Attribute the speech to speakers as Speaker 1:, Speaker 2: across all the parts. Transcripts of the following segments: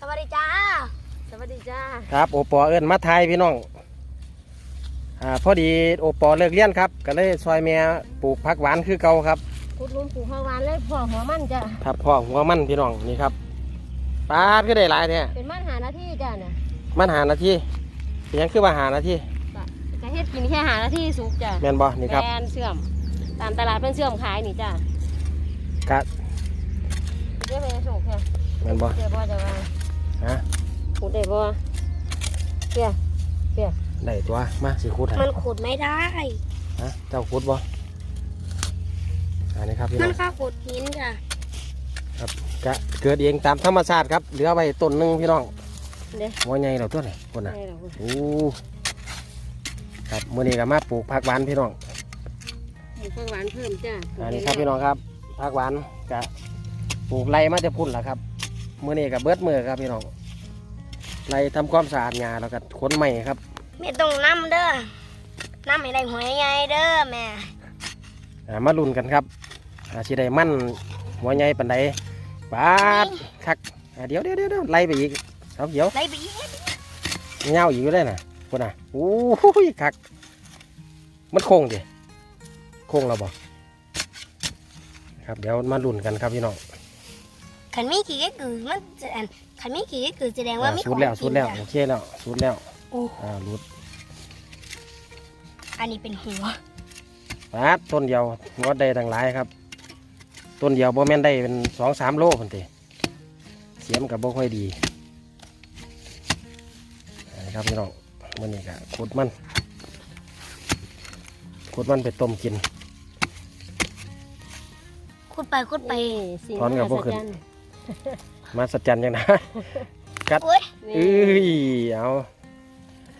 Speaker 1: สวัสดีจ้า
Speaker 2: สวัสดีจ้า
Speaker 3: ครับโอปอเอิญมาไทยพี่น้องอ่าพอดีโอปอเลิกเรียนครับก็เลยซอยแม่ปลูกผักหวานคือเก่าครับ
Speaker 2: คุดลุมปลูกข้าวหวานเลยพ่อหัวมันจ้ะ
Speaker 3: ทับพ่อหัวมันพี่น้องนี่ครับปาดก็ได้หลายแท้
Speaker 2: เป็นมันหาหน้าที่จ้ะเนี่ย
Speaker 3: มันหานาทีเป็นหยังคือว่าหานาที
Speaker 2: ก็ก็เฮ็ดกินแค่หาหน้าที่สุกจ้ะ
Speaker 3: แม่นบ่นี่ครับ
Speaker 2: แบรนด์เสื่อม ตามตลาดเป็นเสื่อมขายนี่จ้ะ
Speaker 3: กะ
Speaker 2: เรียกเป็นสุกแค่
Speaker 3: แม่นบ่
Speaker 2: เดี๋ยวบ่จะว่า
Speaker 3: ฮะ
Speaker 2: ขุดได้บ่เปียเปีย
Speaker 3: ได้ตัวมาสิขุดให้
Speaker 1: มันขุดไม่ได้
Speaker 3: ฮะเจ้าขุดบ่อันนี้ครับพี่
Speaker 1: มั
Speaker 3: น้
Speaker 1: น
Speaker 3: อง
Speaker 1: ค่าขุดหินจ้ะ
Speaker 3: ครับกะเกิดเองตามธรรมชาติครับเหลือไว้ต้นหนึงพี่น้อง
Speaker 2: เด้อ
Speaker 3: หัวใหญ่แล้วตัวนี้คนน่ะ
Speaker 2: ให้เรา
Speaker 3: โอ้ครับมื้อนี้ก็มาปลูกผักหวานพี่น้อง
Speaker 2: ปลูกข้าวหวานเพิ่มจ้ะ
Speaker 3: อันนี้ครับพี่น้องครับผักหวานกะปลูกไรมาจะพุ่นละครับ มื้อนี้ก็เบิดมือครับพี่น้องไรทำความสะอาดงาแล้วก็ขนใหม่ครับ
Speaker 1: ไม่ต้องน้ำเด้อน้ำให้ได้หัวใหญ่เด้อแม่
Speaker 3: อ่ามาลุ้นกันครับอาสิได้มั่นหัวใหญ่ปันใดปาดคักอ่าเดี๋ยวเดี๋ยวเดี๋ยวเดี๋ยวไล่ไปอีกเอาเดี๋ยว
Speaker 1: ได้ไปอีก
Speaker 3: เงาอีกอยู่ได้น่ะคนน่ะโอ้ยคัก มันโค้งดิโค้งเราบอกครับเดี๋ยวมาลุ้นกันครับพี่น้อง
Speaker 1: ขันมีกี่ก็คือมันจะอันขันมีกี่ก็คือแสดงว่า
Speaker 3: อ่า
Speaker 1: มี
Speaker 3: สุดแล้ว
Speaker 1: ของ
Speaker 3: สุดแล้ว
Speaker 1: กิน
Speaker 3: โอ
Speaker 1: จ้ะ
Speaker 3: เคแล้วสุดแล้ว
Speaker 1: โอ้
Speaker 3: อ่ารุด
Speaker 1: อันนี้เป็นหัว
Speaker 3: ปาดต้นเดียวงดได้ตั้งหลายครับ ต้นเดียวบ่แม่นได้เป็นสองสามโลพันติเสียมกับบ่ค่อยดีอันนี้ครับพี่น้องมื่อนี้ก็ขุดมันขุดมันไปต้มกิน
Speaker 1: ขุดไปขุดไป
Speaker 2: สิ่ง
Speaker 3: ถอนกับพวกขึ้นมาสัจจันยังนะ
Speaker 1: โอ้ย
Speaker 3: เอ้ยเอา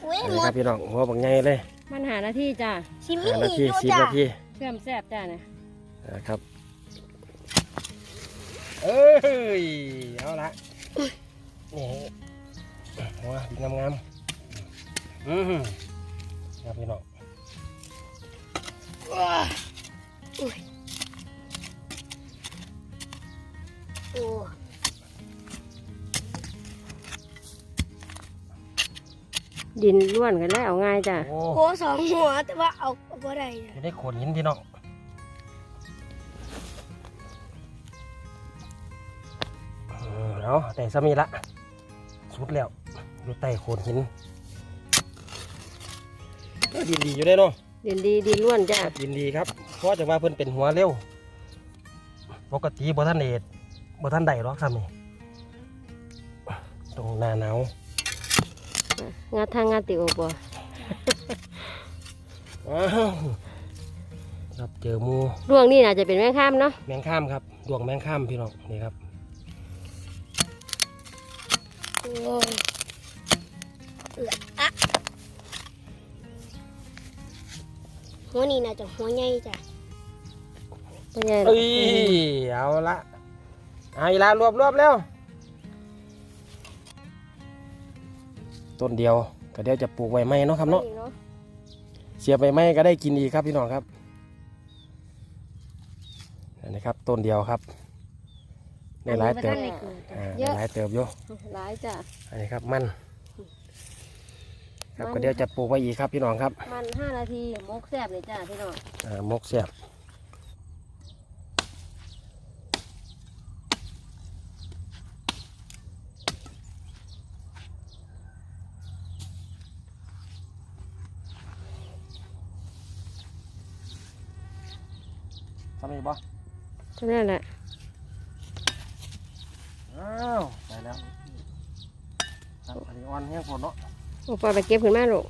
Speaker 1: โอ้ย
Speaker 3: อัน
Speaker 1: หม
Speaker 3: นี้ครับ
Speaker 1: ด
Speaker 3: พี่น้องหัวบักใหญ่เลย
Speaker 2: มันหาหน้าที่จ้ะ
Speaker 1: ชิมิ
Speaker 3: ห้านาที
Speaker 1: อยู่
Speaker 3: สิบ
Speaker 1: จ้ะ
Speaker 3: นาที
Speaker 2: เสื่อมแซ่บจ้ะเนี่ย
Speaker 3: นะครับเอ้ยเอาละนี่หัวงามงามๆอือหือครับพี่น้อง
Speaker 2: ดินล้วนกันแล้วเอาง่ายจ้ะ
Speaker 3: โอ้
Speaker 1: โหสองหัวแต่ว่าเอาเอาบ่ได้จ้ะ
Speaker 3: จะได้โขดหินพี่น้องเออเอาแต่สามีละ สุดแล้ว อยู่ใต้โขดหินเอ้ยดินดีอยู่ได้เนาะ
Speaker 2: ดินดีดินล้วนจ้ะ
Speaker 3: ยินดีครับ เพราะจะว่าเพิ่นเป็นหัวเร็ว ปกติบ่ท่านเดชบ่ท่านใดหรอกครับนี่ตรงหน้าหนาว
Speaker 2: งาทางงาติโอปะ
Speaker 3: อ้าวครับเจอหมู
Speaker 2: ดวงนี่น่าจะเป็นแม่ข้ามเนาะ
Speaker 3: แมงข้ามครับดวงแมงข้ามพี่น้องนี่ครับ
Speaker 1: โอ้ยเอืออะหัวนี่น่าจะหัวใหญ่จ้ะ
Speaker 2: เป็นไงล่ะ
Speaker 3: เอ้ยเอาละเอาอีกละรวบรวบแล้ว ต้นเดียวก็เดี๋ยวจะปลูกไว้ไหมเนาะครับเนาะ
Speaker 2: เนาะ
Speaker 3: เสียบใบไม้ก็ได้กินอีกครับพี่น้องครับอันนี้ครับต้นเดียวครับได้หลายเติบ
Speaker 2: อันนี้บ่ทันได้กิน
Speaker 3: อ่า
Speaker 2: เยอะ
Speaker 3: หลายเติบอยู่
Speaker 2: หลายจ้ะ
Speaker 3: อันนี้ครับมันครับ
Speaker 2: มัน
Speaker 3: ก็เดี๋ยวจะปลูกไว้อีกครับพี่น้องครับ
Speaker 2: มันห้านาทีมกแซ่บเลยจ้ะพี่น้อง
Speaker 3: อ่ามกเสียบ ทำอีกบ่
Speaker 2: เท่านั้นแหละ
Speaker 3: อ้าวได้แล้วครับอันนี้อ่อนแห้งผลเนาะ
Speaker 2: โอปอไปเก็บขึ้นมาลูก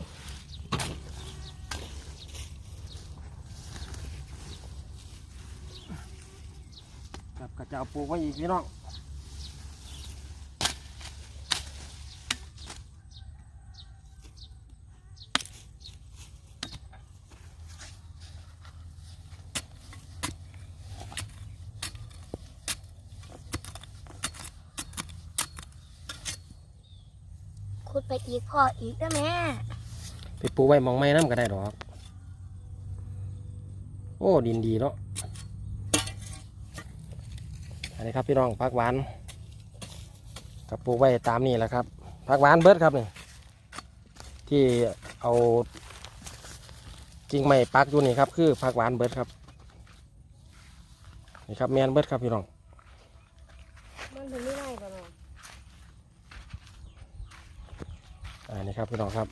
Speaker 3: ครับก็จะเอาปลูกไว้อีกพี่น้อง
Speaker 1: ขุดไปอีกพออีกได้ไหม
Speaker 3: ไปปลูกไว้มองไม้น้ำก็ได้ดอก โอ้ดินดีเนาะอันนี้ครับพี่น้องผักหวานกับปลูกไว้ตามนี่แหละครับผักหวานเบิดครับนี่ที่เอากิ่งไม้ปักอยู่นี่ครับคือผักหวานเบิดครับนี่ครับแมนเบิดครับพี่น้อง
Speaker 2: มันถึงไม่ได้กันหรอก
Speaker 3: อ่านี่ ครับพี่น้องครับ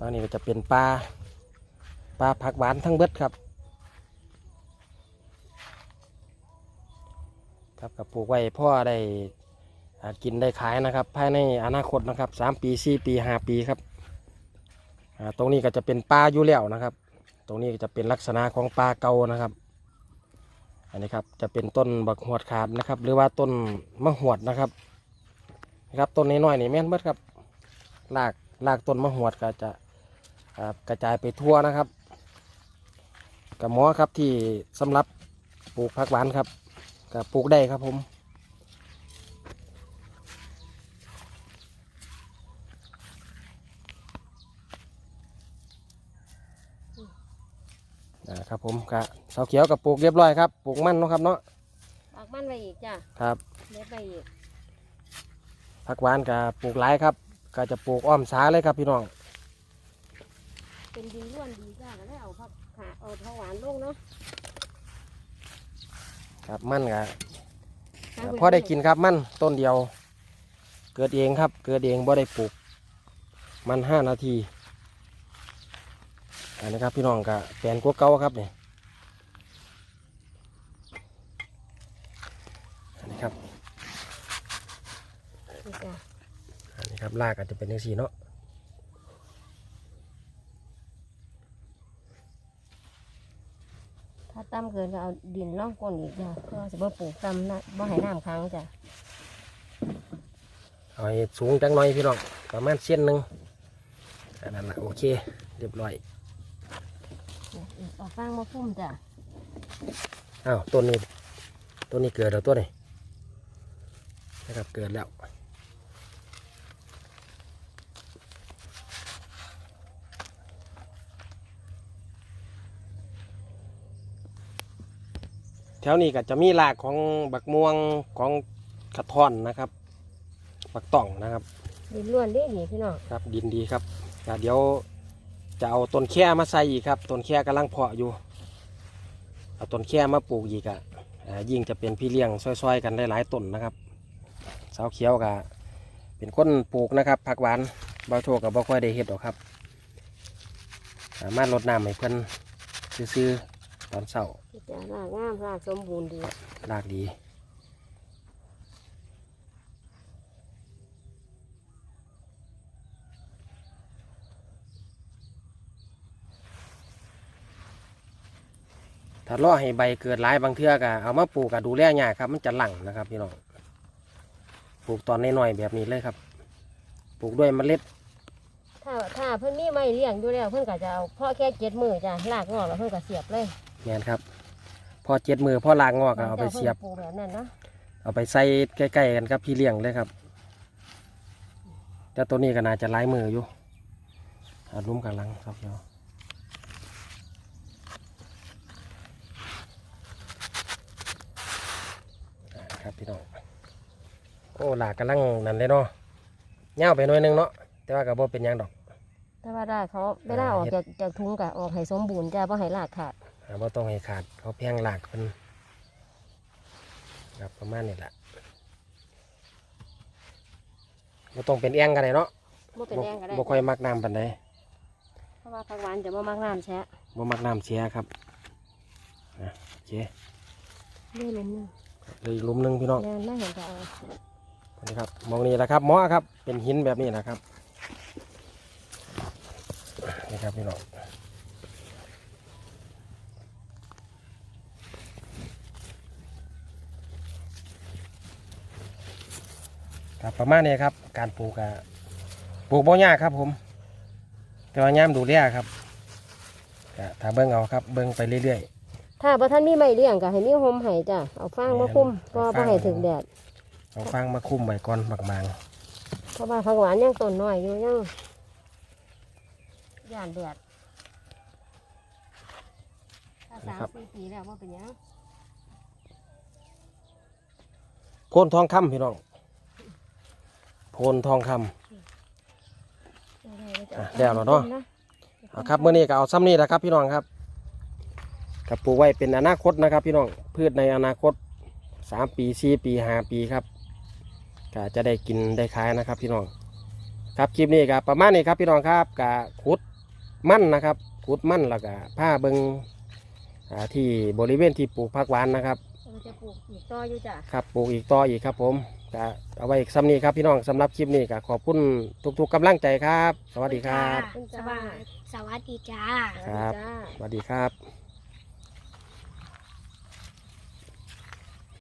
Speaker 3: ตอนนี้ก็จะเป็นปลาปลาผักหวานทั้งเบิดครับ ครับกับปลูกไว้พ่อได้กินได้ขายนะครับ ภายในอนาคตนะครับสามปีสี่ปีห้าปีครับตรงนี้ก็จะเป็นปลาอยู่แล้วนะครับ ตรงนี้ก็จะเป็นลักษณะของปลาเก่านะครับ อันนี้ครับจะเป็นต้นบักหวดขาดนะครับ หรือว่าต้นมะหวดนะครับนะครับต้นน้อยๆนี่แม่นเบิดครับลากลากต้นมะหวดก็จะกระจายไปทั่วนะครับกับหมอครับที่สำหรับปลูกผักหวานครับกับปลูกได้ครับผม ครับผมกะเสาเขียวกับปลูกเรียบร้อยครับปลูกมันเนาะครับเนาะ
Speaker 2: ปากมันไปอีกจ้ะ
Speaker 3: ครับ
Speaker 2: เล็บไปอีก
Speaker 3: ผักหวานกับปลูกหลายครับก็จะปลูกอ้อมสาเลยครับพี่น้อง
Speaker 2: เป็นดีร่วนดีจ้ะก็ได้เอาผักขาเอาทองหวานลงเนาะ
Speaker 3: ครับมันกับพอได้กินครับมันต้นเดียว เกิดเองครับ เกิดเองบ่ได้ปลูก มันห้านาที อันนี้ครับพี่น้องกับแปลนกว่าเก่าครับเนี่ยอันนี้ครับ
Speaker 2: นี่จ้ะ
Speaker 3: อันนี้ครับรากอาจจะเป็นยังสีเนาะ
Speaker 2: ถ้าต่ำเกินก็เอาดินล่องก้นอีกจ้ะเพื่อจะบ่ปลูกต่ำนะบ่ให้น้ำค้างจ้ะ
Speaker 3: เอาให้สูงจังหน่อยพี่น้องประมาณเส้นหนึ่งอันนั้นละโอเค เรียบร้อย
Speaker 2: เอาฟางมาพุ่มจ้ะ
Speaker 3: อ้าวต้นนี้ต้นนี้เกิดแล้วตัวนี้นะครับเกิดแล้วแถวนี้ก็จะมีรากของบักม่วงของกระท่อนนะครับ บักต่องนะครับ
Speaker 2: ดินร่วนดีดีพี่น้อง
Speaker 3: ครับ ดินดีครับก็เดี๋ยว จะเอาต้นแค่มาใส่อีกครับต้นแค่กำลังเพาะอยู่ เอาต้นแค่มาปลูกอีกอะอ่ายิ่งจะเป็นพี่เลี้ยงซอยๆ กันได้หลายต้นนะครับสาวเขียวก็เป็นคนปลูกนะครับผักหวานเบาโชกับบ่ค่อยได้เห็ดหรอกครับสามารถรดน้ำให้เพิ่นซื้อๆตอนเช้า
Speaker 2: นี่จ้ะรากงามรากสมบูรณ์ดี
Speaker 3: รากดี ถ้ารอให้ใบเกิดหลายบางเทื่อก็เอามาปลูกก็ดูแลยากครับ มันจะหลั่งนะครับพี่น้องปลูกตอนน้อยๆแบบนี้เลยครับ ปลูกด้วยเมล็ด
Speaker 2: ถ้าถ้าเพิ่นมีไม่เลี้ยงอยู่แล้วเพิ่นก็จะเอาพ่อแค่เจ็ดมือจ้ะรากงอกแล้วเพิ่นก็เสียบเลย
Speaker 3: แมนครับ พอเจ็ดมือพอลางงอกก็เอาไปเสียบ
Speaker 2: จ้พิ่นก็ปลูกแบบนั้นเนาะ
Speaker 3: เอาไปใส่ใกล้ๆกันครับพี่เลี้ยงเลยครับแต่ตัวนี้ก็น่าจะหลายมืออยู่อาลุ้มกันลังครับเดี๋ยว ครับพี่น้องโอ้หลากกำลังนั่นเลยเนาะเง่าวไปหน่อยหนึงเนาะแต่ว่าก็บ่เป็นหยังดอก
Speaker 2: แต่ว่าได้เขาเวลาออกจากจากถุงก็ออกให้สมบูรณ์จ้ะบ่ให้รากขาด
Speaker 3: อ่าบ่ต้องให้ขาดเขาแพงหลากเป็นครับประมาณนี้แหละบ่ต้องเป็นแองกันเลยเนาะ
Speaker 2: บ่เป็นแรงก็ได้
Speaker 3: บ่ค่อยมักน้ำปานใด
Speaker 2: เพราะว่าผักหวานจะบ่มักน้ำแช่
Speaker 3: บ่มักน้ำเสียครับอะโอเค
Speaker 2: เรื่อยลมนึง
Speaker 3: เลยอีกหลุมหนึงพี่น้อง
Speaker 2: แรงน่าเห็นจะเอา
Speaker 3: นี่ครับมองนี่แหละครับหมอครับ เป็นหินแบบนี้นะครับนี่ครับพี่น้องครับประมาณนี้ครับ การปลูกอะปลูกบ่ยากครับผม แต่ว่าย่ามดูแลครับก็ถ้าเบิ่งเอาครับ เบิ่งไปเรื่อย
Speaker 2: ถ้าบ่ท่านมีไม่เลี้ยงก็ให้มีโฮมให้จ้ะเอาฟางมาคลุม
Speaker 3: เอา
Speaker 2: เพราะว่า
Speaker 3: ฟาง
Speaker 2: บ่ให้ถึงแดด
Speaker 3: ๆเอาฟางมาคุ้มไว้ก่อนบาง
Speaker 2: เพราะว่าผักหวานยังต้นน้อยอยู่ยังย่านแดดสาม
Speaker 3: ครับ
Speaker 2: สี่ปีแล้วว่าเป็นหยัง
Speaker 3: โพนทองคำพี่น้องโพนทองคำอะแล้วแล้วเนาะเอาครับเมื่อนี้ก็เอาซ้ำนี่แหละครับพี่น้องครับ กับปลูกไว้เป็นอนาคตนะครับ พี่น้องพืชในอนาคตสามปีสี่ปีห้าปีครับก็จะได้กินได้ขายนะครับ พี่น้องครับคลิปนี้ก็ประมาณนี้ครับพี่น้องครับกะขุดมั่นนะครับขุดมั่นแล้วก็ผ้าเบิงอ่าที่บริเวณที่ปลูกผักหวานนะครับ
Speaker 2: เราจะปลูกอีกต่ออยู่จ้ะ
Speaker 3: ครับปลูกอีกต่ออีกครับผมก็เอาไว้ซ้ำนี้ครับพี่น้องสำหรับคลิปนี้ก็ขอบคุณทุก ๆกำลังใจครับ สวัสดีครับ
Speaker 1: สวัสดีสวัสดีจ้า
Speaker 3: ครับ
Speaker 2: จ้า
Speaker 3: สวัสดีครับ